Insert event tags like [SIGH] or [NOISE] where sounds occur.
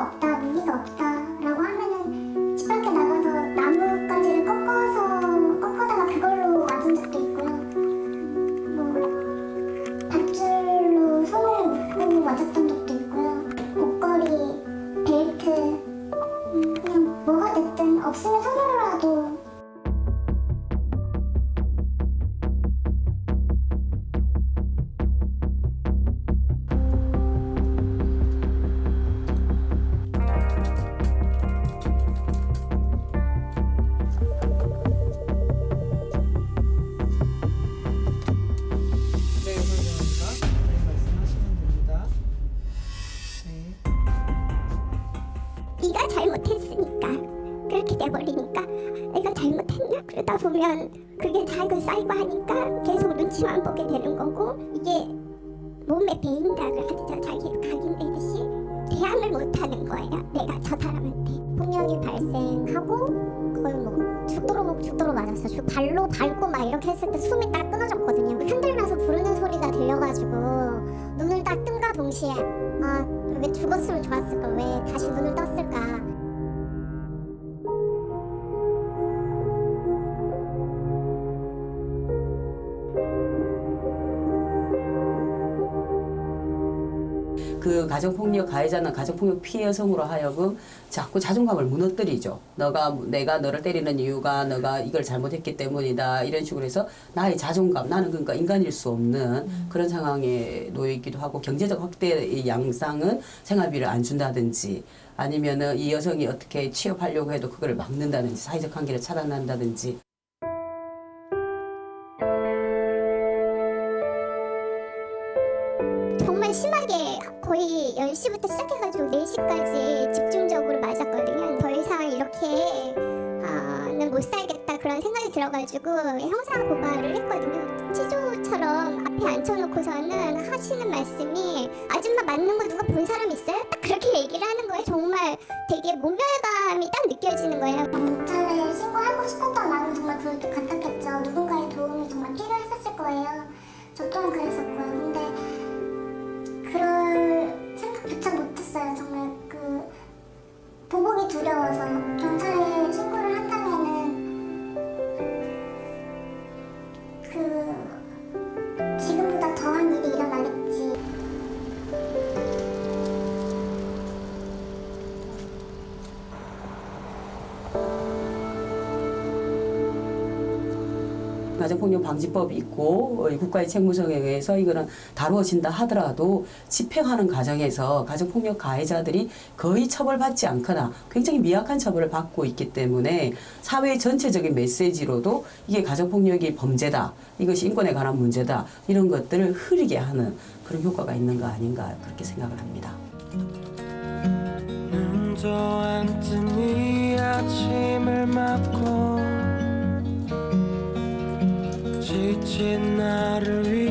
없다, 무리가 없다. 있으니까. 그렇게 돼버리니까 이거 잘못했냐 그러다 보면 그게 자꾸 쌓이고 하니까 계속 눈치만 보게 되는 거고 이게 몸에 배인다고 하죠. 자기 각인되듯이 대항을 못하는 거예요. 내가 저 사람한테. 폭력이 발생하고 거의 뭐 죽도록 죽도록 맞았어. 죽 발로 밟고 막 이렇게 했을 때 숨이 딱 끊어졌거든요. 흔들면서 부르는 소리가 들려가지고 눈을 딱 뜬가 동시에 아 왜 죽었으면 좋았을까 왜 다시 눈을 떴을까? 그 가정폭력 가해자는 가정폭력 피해 여성으로 하여금 자꾸 자존감을 무너뜨리죠. 너가 내가 너를 때리는 이유가 너가 이걸 잘못했기 때문이다 이런 식으로 해서 나의 자존감 나는 그러니까 인간일 수 없는 그런 상황에 놓여 있기도 하고 경제적 확대의 양상은 생활비를 안 준다든지 아니면은 이 여성이 어떻게 취업하려고 해도 그거를 막는다든지 사회적 관계를 차단한다든지 거의 10시부터 시작해가지고 4시까지 집중적으로 맞았거든요. 더 이상 이렇게 아는 못 살겠다 그런 생각이 들어가지고 형사 고발을 했거든요. 치조처럼 앞에 앉혀놓고서는 하시는 말씀이 아줌마 맞는 거 누가 본 사람 있어요? 딱 그렇게 [LAUGHS] 얘기를 하는 거예요. 정말 되게 모멸감이 딱 느껴지는 거예요. 경찰에 신고하고 싶었던 마음은 정말 그렇게 같았겠죠. 누군가의 도움이 정말 필요했었을 거예요. 저 또한 그랬었 보복이 두 가정폭력 방지법이 있고 어, 국가의 책무성에 의해서 이거는 다루어진다 하더라도 집행하는 과정에서 가정폭력 가해자들이 거의 처벌받지 않거나 굉장히 미약한 처벌을 받고 있기 때문에 사회 전체적인 메시지로도 이게 가정폭력이 범죄다 이것이 인권에 관한 문제다 이런 것들을 흐리게 하는 그런 효과가 있는 거 아닌가 그렇게 생각을 합니다. 눈도 안뜬이 아침을 맞고 지친 나를 위해